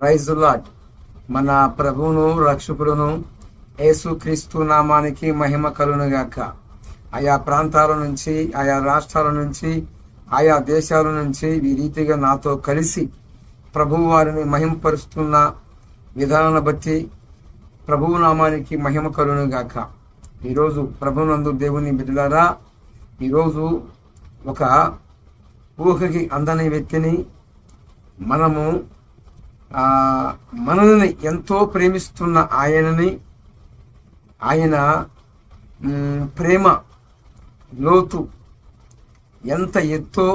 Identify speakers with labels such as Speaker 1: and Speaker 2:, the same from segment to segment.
Speaker 1: Praise lot మన ప్రభువును రక్షకుడును యేసుక్రీస్తు నామానికి మహిమ కలునుగాక ఆయా ప్రాంతాల నుంచి ఆయా రాష్ట్రాల నుంచి ఆయా దేశాల నుంచి ఈ రీతిగా నాతో కలిసి ప్రభువు వారిని మహింపరుస్తున్న విధానాన్ని బట్టి ప్రభువు నామానికి మహిమ కలునుగాక ఈరోజు ప్రభునందు దేవుని బిడ్డలారా ఈరోజు ఒక ఊహకి అందని వ్యక్తిని మనము మనల్ని ఎంతో ప్రేమిస్తున్న ఆయనని ఆయన ప్రేమ లోతు ఎంత ఎత్తో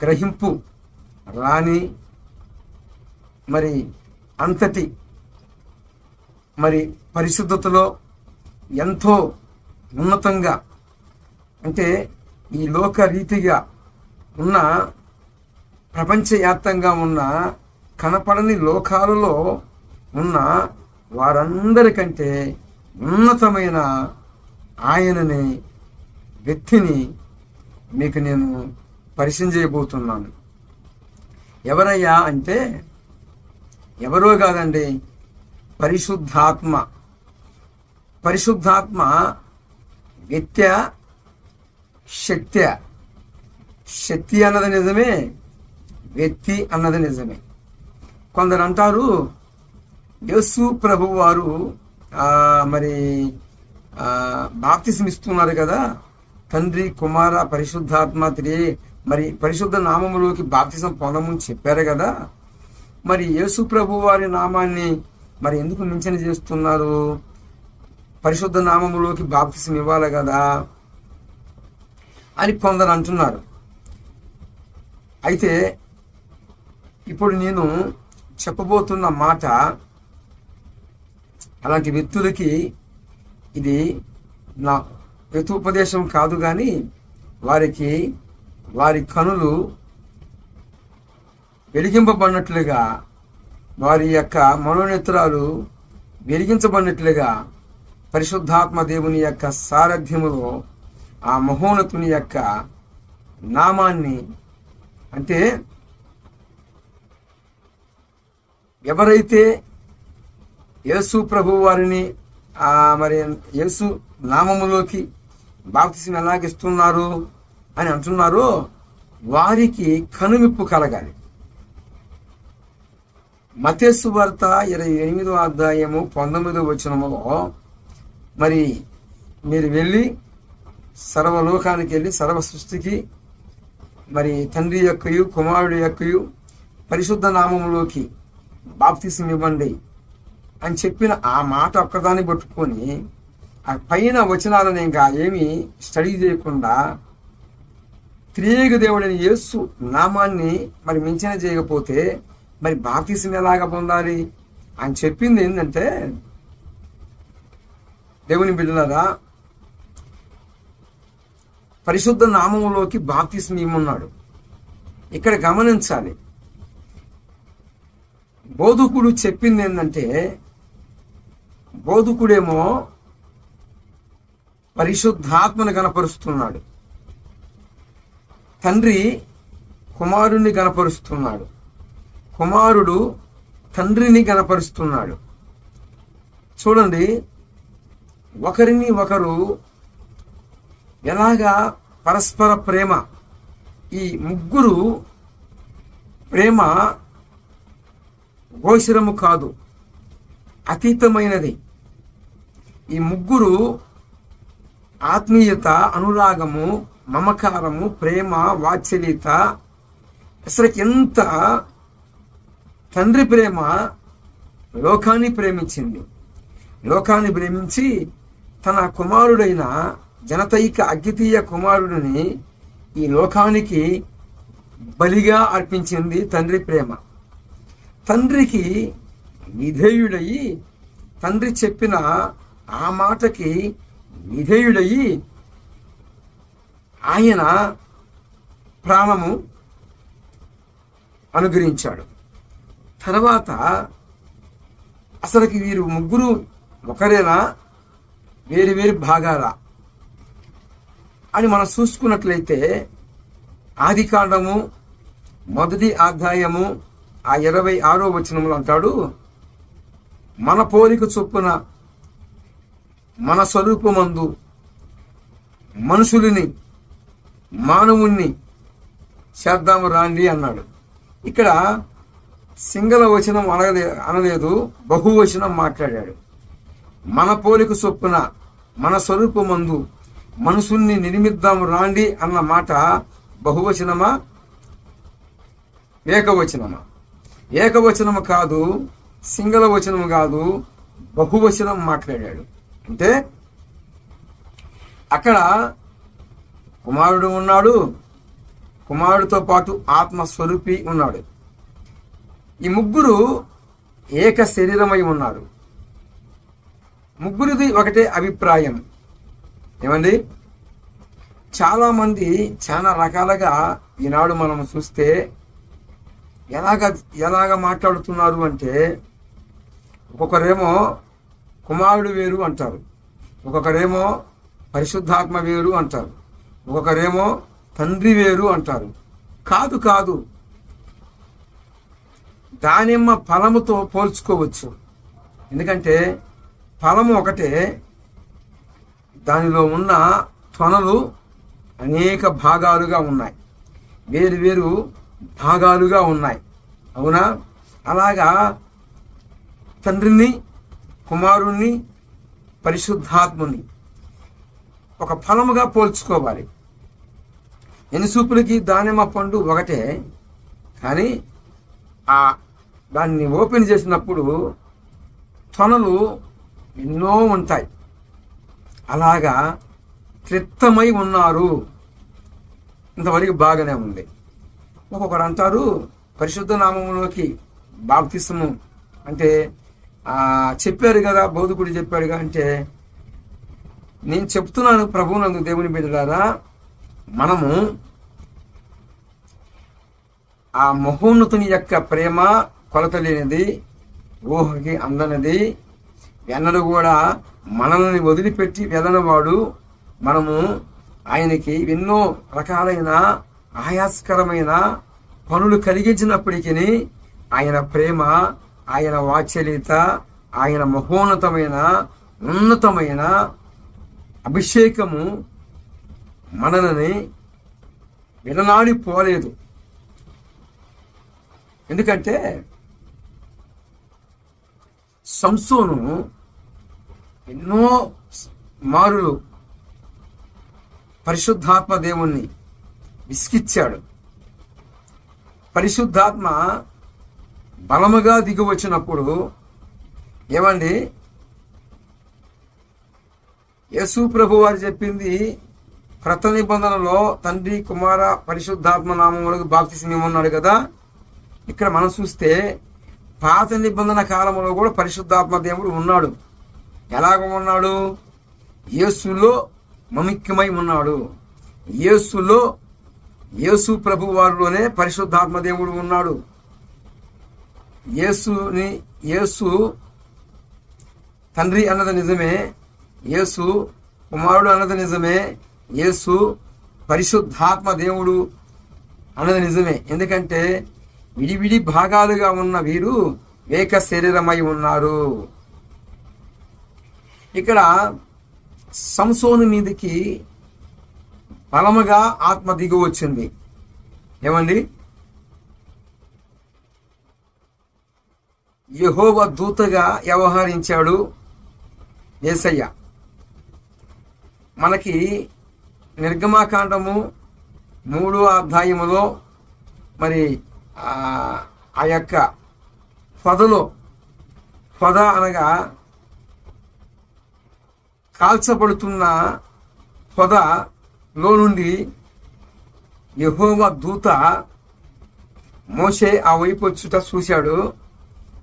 Speaker 1: గ్రహింపు రాని మరి అంతటి మరి పరిశుద్ధతలో ఎంతో ఉన్నతంగా అంటే ఈ లోక రీతిగా ఉన్న ప్రపంచవ్యాప్తంగా ఉన్న కనపడని లోకాలలో ఉన్న వారందరికంటే ఉన్నతమైన ఆయనని వ్యక్తిని మీకు నేను పరిచయం చేయబోతున్నాను. ఎవరయ్యా అంటే ఎవరో కాదండి పరిశుద్ధాత్మ. పరిశుద్ధాత్మ వ్యత్య శక్త్య శక్తి అన్నది నిజమే వ్యక్తి అన్నది నిజమే. కొందరు అంటారు యేసు ప్రభు వారు మరి బాప్తిసం ఇస్తున్నారు కదా తండ్రి కుమార పరిశుద్ధాత్మ త్రి మరి పరిశుద్ధ నామములోకి బాప్తిసం పొందమని చెప్పారు కదా మరి యేసు ప్రభు వారి నామాన్ని మరి ఎందుకు మించన చేస్తున్నారు? పరిశుద్ధ నామములోకి బాప్తిసం ఇవ్వాలి కదా అని కొందరు అంటున్నారు. అయితే ఇప్పుడు నేను చెప్పబోతున్న మాట అలాంటి వ్యక్తులకి ఇది నా ఉపదేశం కాదు కానీ వారికి వారి కనులు వెలిగింపబడినట్లుగా వారి యొక్క మనోనేత్రాలు వెలిగించబడినట్లుగా పరిశుద్ధాత్మ దేవుని యొక్క సారథ్యములో ఆ మహోన్నతుని యొక్క నామాన్ని అంటే ఎవరైతే యేసు ప్రభు వారిని మరి యేసు నామములోకి బాప్తిసం ఎలాగిస్తున్నారు అని అంటున్నారో వారికి కనుమిప్పు కలగాలి. మతేసు వార్త ఇరవై ఎనిమిదో అధ్యాయము పంతొమ్మిదో వచనములో మరి మీరు వెళ్ళి సర్వలోకానికి వెళ్ళి సర్వ సృష్టికి మరి తండ్రి యొక్కయు కుమారుడి యొక్కయు పరిశుద్ధ నామములోకి బాప్తిసం ఇవ్వండి అని చెప్పిన ఆ మాట ఒక్కదాన్ని పట్టుకొని ఆ పైన వచనాలను ఇంకా ఏమి స్టడీ చేయకుండా త్రియేక దేవుడైన యేసు నామాన్ని మరి మించిన చేయకపోతే మరి బాప్తిసం ఎలాగ పొందాలి అని చెప్పింది ఏంటంటే దేవుని బిడ్డలారా పరిశుద్ధ నామంలోకి బాప్తిసం ఇమ్మన్నాడు ఇక్కడ గమనించాలి. బోధకుడు చెప్పింది ఏంటంటే బోధకుడేమో పరిశుద్ధాత్మను కనపరుస్తున్నాడు. తండ్రి కుమారుణ్ణి కనపరుస్తున్నాడు. కుమారుడు తండ్రిని కనపరుస్తున్నాడు. చూడండి ఒకరిని ఒకరు ఎలాగా పరస్పర ప్రేమ ఈ ముగ్గురు ప్రేమ గోచరము కాదు. అతీతమైనది. ఈ ముగ్గురు ఆత్మీయత అనురాగము మమకారము ప్రేమ వాత్సల్యత అసలు ఎంత తండ్రి ప్రేమ లోకాన్ని ప్రేమించింది. లోకాన్ని ప్రేమించి తన కుమారుడైన జనతైక అద్వితీయ కుమారుడిని ఈ లోకానికి బలిగా అర్పించింది తండ్రి ప్రేమ. తండ్రికి విధేయుడయి తండ్రి చెప్పిన ఆ మాటకి విధేయుడయి ఆయన ప్రాణము అనుగ్రహించాడు. తర్వాత అసలుకి వీరు ముగ్గురు ఒకరేనా? వేరు వేరు భాగాలా? అని మనం చూసుకున్నట్లయితే ఆది కాండము మొదటి అధ్యాయము ఆ ఇరవై ఆరో వచనంలో అంటాడు మన పోలిక చొప్పున మన స్వరూపమందు మనుషులని మానవుణ్ణి చేద్దాము రాండి అన్నాడు. ఇక్కడ సింగల వచనం అనలే అనలేదు బహువచనం మాట్లాడాడు. మన పోలిక చొప్పున మన స్వరూపమందు మనుషుల్ని నిర్మిద్దాము రాండి అన్న మాట బహువచనమా? ఏకవచనమా? ఏకవచనము కాదు సింగల వచనము కాదు బహువచనం మాట్లాడాడు. అంటే అక్కడ కుమారుడు ఉన్నాడు కుమారుడితో పాటు ఆత్మస్వరూపి ఉన్నాడు. ఈ ముగ్గురు ఏక శరీరమై ఉన్నారు. ముగ్గురిది ఒకటే అభిప్రాయం. ఏమండి? చాలామంది చాలా రకాలుగా ఈనాడు మనం చూస్తే ఎలాగ ఎలాగ మాట్లాడుతున్నారు అంటే ఒక్కొక్కరేమో కుమారుడు వేరు అంటారు. ఒక్కొక్కరేమో పరిశుద్ధాత్మ వేరు అంటారు. ఒక్కొక్కరేమో తండ్రి వేరు అంటారు. కాదు కాదు. దానిమ్మ ఫలముతో పోల్చుకోవచ్చు. ఎందుకంటే ఫలము ఒకటే దానిలో ఉన్న త్వనలు అనేక భాగాలుగా ఉన్నాయి. వేరు వేరు భాగాలుగా ఉన్నాయి. అవునా? అలాగా తండ్రిని కుమారుణ్ణి పరిశుద్ధాత్ముని ఒక ఫలముగా పోల్చుకోవాలి. ఎనిసూపులకి దానిమ్మ పండు ఒకటే కానీ ఆ దాన్ని ఓపెన్ చేసినప్పుడు తొనలు ఎన్నో ఉంటాయి. అలాగా క్లిత్తమై ఉన్నారు. ఇంతవరకు బాగానే ఉంది. ఒక్కొక్కరు అంటారు పరిశుద్ధ నామంలోకి బాప్తిసము అంటే చెప్పారు కదా బౌద్ధకుడు చెప్పాడుగా అంటే నేను చెప్తున్నాను ప్రభువునందు దేవుని బిడ్డలారా మనము ఆ మహోన్నతుని యొక్క ప్రేమ కొలత లేనిది ఊహకి అందనది వెన్నడు కూడా మనల్ని వదిలిపెట్టి వెళ్ళనవాడు మనము ఆయనకి ఎన్నో రకాలైన ఆయాస్కరమైన పనులు కలిగించినప్పటికీ ఆయన ప్రేమ ఆయన వాత్సల్యత ఆయన మహోన్నతమైన ఉన్నతమైన అభిషేకము మనల్ని విననాడి పోలేదు ఎందుకంటే సంసోను ఎన్నో మారులు పరిశుద్ధాత్మ దేవుణ్ణి విసికిచ్చాడు పరిశుద్ధాత్మ బలముగా దిగి వచ్చినప్పుడు ఏమండి? యేసు ప్రభు వారు చెప్పింది క్రత నిబంధనలో తండ్రి కుమార పరిశుద్ధాత్మ నామములకు బాప్తిసం ఏమన్నాడు కదా? ఇక్కడ మనం చూస్తే పాత నిబంధన కాలంలో కూడా పరిశుద్ధాత్మ దేవుడు ఉన్నాడు. ఎలాగ ఉన్నాడు? యేసులో మమిక్యమై ఉన్నాడు. యేసులో యేసు ప్రభు వారిలోనే పరిశుద్ధాత్మ దేవుడు ఉన్నాడు. యేసుని యేసు తండ్రి అన్నది నిజమే యేసు కుమారుడు అన్నది నిజమే యేసు పరిశుద్ధాత్మ దేవుడు అన్నది నిజమే. ఎందుకంటే విడివిడి భాగాలుగా ఉన్న వీరు ఏక శరీరమై ఉన్నారు. ఇక్కడ సంసోను మీదకి బలముగా ఆత్మ దిగు వచ్చింది. ఏమండి? యహోవ దూతగా వ్యవహరించాడు ఏసయ్య. మనకి నిర్గమాకాండము మూడో అధ్యాయములో మరి ఆ యొక్క పొదలో పొద అనగా కాల్చబడుతున్న లో నుండి యహోవ దూత మోసే ఆ వైపు వచ్చుట చూశాడు.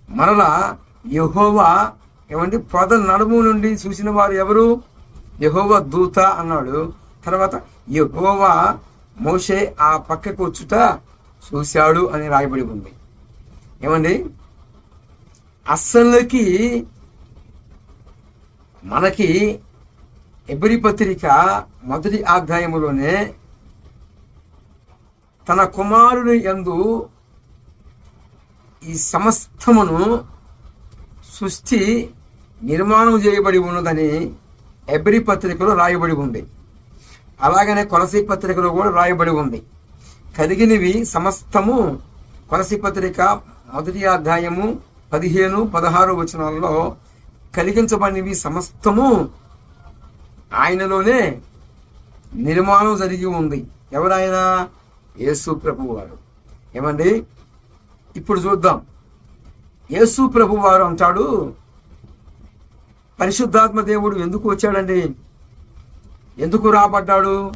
Speaker 1: మరలా యహోవా ఏమంటే పొద నడుము నుండి చూసిన వారు ఎవరు? యహోవ దూత అన్నాడు. తర్వాత యహోవా మోసే ఆ పక్కకు వచ్చుట చూశాడు అని రాయబడి ఉంది. ఏమండి అస్సలకి మనకి ఎబ్రి పత్రిక మొదటి అధ్యాయములోనే తన కుమారుని ఎందు ఈ సమస్తమును సృష్టి నిర్మాణం చేయబడి ఉన్నదని ఎబ్రి పత్రికలో రాయబడి ఉంది. అలాగనే కొలసి పత్రికలో కూడా రాయబడి ఉంది. కలిగినవి సమస్తము కొలసి పత్రిక మొదటి అధ్యాయము పదిహేను పదహారు వచనాల్లో కలిగించబడినవి సమస్తము ఆయనలోనే నిర్మాణం జరిగి ఉంది. ఎవరాయన? యేసు ప్రభు వారు ఏమండి? ఇప్పుడు చూద్దాం. యేసు ప్రభు వారు అంటాడు పరిశుద్ధాత్మ దేవుడు ఎందుకు వచ్చాడండి? ఎందుకు రాబడ్డాడు?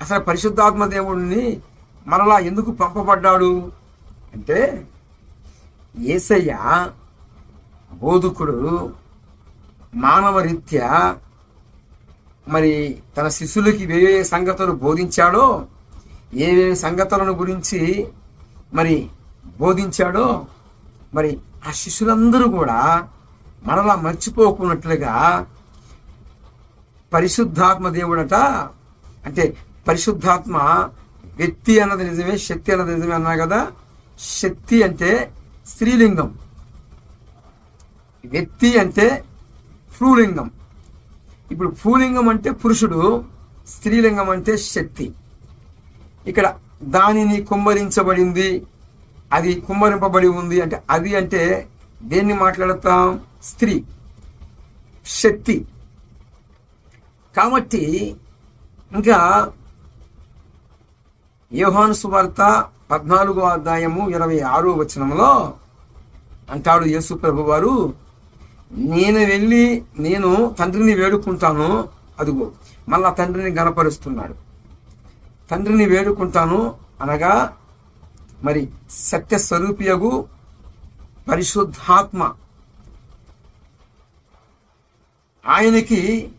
Speaker 1: అసలు పరిశుద్ధాత్మ దేవుడిని మరలా ఎందుకు పంపబడ్డాడు? అంటే ఏసయ్య బోధకుడు మానవ రీత్యా మరి తన శిష్యులకి వేరే సంగతులు బోధించాడో ఏ సంగతులను గురించి మరి బోధించాడో మరి ఆ శిష్యులందరూ కూడా మనలా మర్చిపోకున్నట్లుగా పరిశుద్ధాత్మ దేవుడట అంటే పరిశుద్ధాత్మ వ్యక్తి అన్నది నిజమే శక్తి అన్నది నిజమే అన్నా కదా? శక్తి అంటే స్త్రీలింగం. వ్యక్తి అంటే ఫ్రూలింగం ఇప్పుడు భూలింగం అంటే పురుషుడు స్త్రీలింగం అంటే శక్తి. ఇక్కడ దానిని కుమ్మరించబడింది అది కుమ్మరింపబడి ఉంది అంటే అది అంటే దేన్ని మాట్లాడతాం? స్త్రీ. శక్తి. కాబట్టి ఇంకా యోహాను సువార్త పద్నాలుగో అధ్యాయము ఇరవై ఆరో వచనంలో అంటాడు యేసు ప్రభు వారు నేను వెళ్ళి నేను తండ్రిని వేడుకుంటాను అదిగో మళ్ళా తండ్రిని గనపరుస్తున్నాడు తండ్రిని వేడుకుంటాను అనగా మరి సత్య స్వరూపియగు పరిశుద్ధాత్మ. ఆయనకి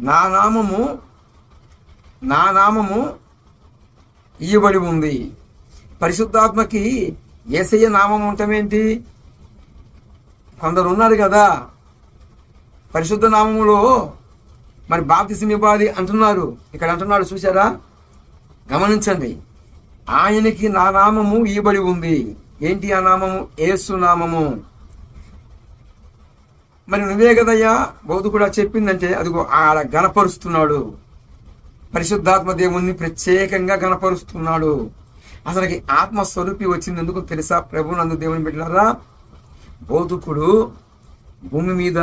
Speaker 1: నా నామము నా నామము ఇయ్యబడి ఉంది. పరిశుద్ధాత్మకి ఏసయ్య నామం ఉండటమేంటి? కొందరు ఉన్నారు కదా పరిశుద్ధ నామములో మరి బాప్తిసం ఇవ్వాలి అంటున్నారు. ఇక్కడ అంటున్నాడు చూసారా గమనించండి. ఆయనకి నా నామము ఇవ్వబడి ఉంది. ఏంటి ఆ నామము? ఏసు నామము. మరి నువ్వే కదయ్యా? బౌద్ధ కూడా చెప్పిందంటే అదిగో ఆడ గణపరుస్తున్నాడు. పరిశుద్ధాత్మ దేవుణ్ణి ప్రత్యేకంగా గణపరుస్తున్నాడు. అసలుకి ఆత్మస్వరూపి వచ్చింది ఎందుకు తెలుసా? ప్రభు నందు దేవుని బిడ్డలారా బోధకుడు భూమి మీద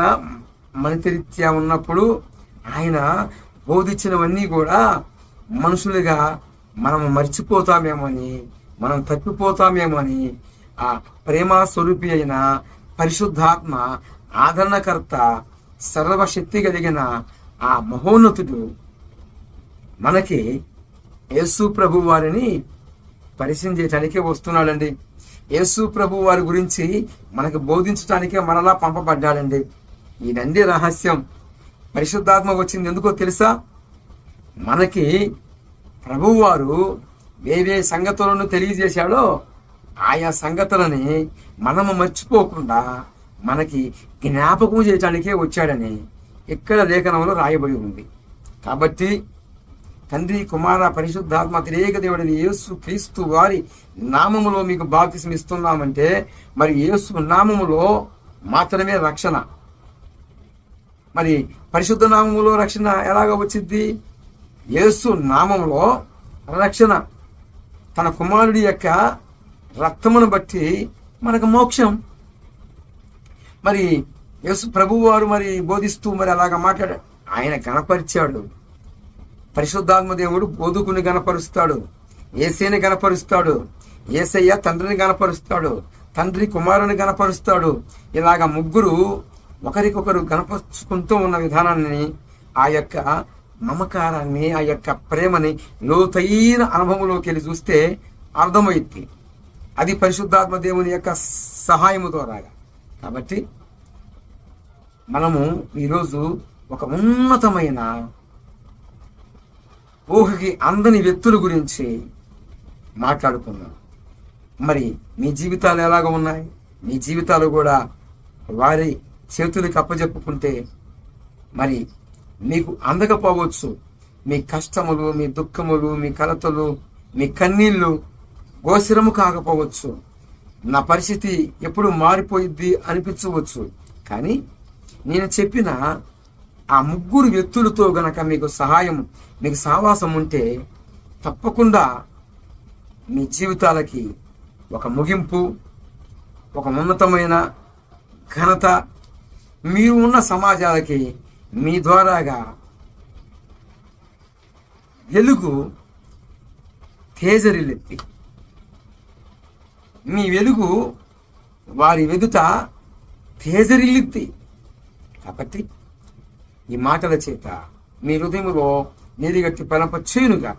Speaker 1: మనితరీత్యా ఉన్నప్పుడు ఆయన బోధించినవన్నీ కూడా మనుషులుగా మనం మర్చిపోతామేమో అని మనం తప్పిపోతామేమో అని ఆ ప్రేమ స్వరూపి అయిన పరిశుద్ధాత్మ ఆదరణకర్త సర్వశక్తి కలిగిన ఆ మహోన్నతుడు మనకి యేసు ప్రభు వారిని పరిచయం చేయటానికే వస్తున్నాడండి. యేసు ప్రభు వారి గురించి మనకు బోధించడానికే మనలా పంపబడ్డాడండి. ఈ నంది రహస్యం పరిశుద్ధాత్మ వచ్చింది ఎందుకో తెలుసా? మనకి ప్రభువారు వేరే సంగతులను తెలియజేశాడో ఆయా సంగతులని మనము మర్చిపోకుండా మనకి జ్ఞాపకం చేయటానికే వచ్చాడని ఇక్కడ లేఖనంలో రాయబడి ఉంది. కాబట్టి తండ్రి కుమార పరిశుద్ధాత్మ తిరేక దేవుడిని యేసు క్రీస్తు వారి నామములో మీకు బాప్తిసం ఇస్తున్నామంటే మరి యేసు నామములో మాత్రమే రక్షణ. మరి పరిశుద్ధ నామములో రక్షణ ఎలాగ వచ్చింది యేసు నామంలో రక్షణ. తన కుమారుడి యొక్క రక్తమును బట్టి మనకు మోక్షం. మరి యేసు ప్రభువారు వారు మరి బోధిస్తూ మరి అలాగ మాట్లాడ ఆయన గణపరిచాడు. పరిశుద్ధాత్మ దేవుడు బోధకుని గణపరుస్తాడు. ఏసేని గణపరుస్తాడు. ఏసయ్య తండ్రిని గణపరుస్తాడు. తండ్రి కుమారుని గణపరుస్తాడు. ఇలాగ ముగ్గురు ఒకరికొకరు గణపరుచుకుంటూ ఉన్న విధానాన్ని ఆ యొక్క మమకారాన్ని ఆ యొక్క ప్రేమని లోతైన అనుభవంలోకి వెళ్ళి చూస్తే అర్థమైంది అది పరిశుద్ధాత్మ దేవుని యొక్క సహాయముతో రాగా కాబట్టి మనము ఈరోజు ఒక ఉన్నతమైన ఊహకి అందని వ్యక్తుల గురించి మాట్లాడుకుందాం. మరి మీ జీవితాలు ఎలాగ ఉన్నాయి? మీ జీవితాలు కూడా వారి చేతులకు అప్పజెప్పుకుంటే మరి మీకు అందకపోవచ్చు. మీ కష్టములు మీ దుఃఖములు మీ కలతలు మీ కన్నీళ్ళు గోచరము కాకపోవచ్చు. నా పరిస్థితి ఎప్పుడు మారిపోయిద్ది అనిపించవచ్చు. కానీ నేను చెప్పిన ఆ ముగ్గురు వ్యక్తులతో గనక మీకు సహాయం మీకు సావాసం ఉంటే తప్పకుండా మీ జీవితాలకి ఒక ముగింపు ఒక ఉన్నతమైన ఘనత మీరు ఉన్న సమాజాలకి మీ ద్వారాగా వెలుగు తేజరిల్లెత్తి మీ వెలుగు వారి వెదుట తేజరిల్లిద్ది కాబట్టి ఈ మాటల చేత మీ హృదయంలో నీరుగట్టి పలంప చేయునుగా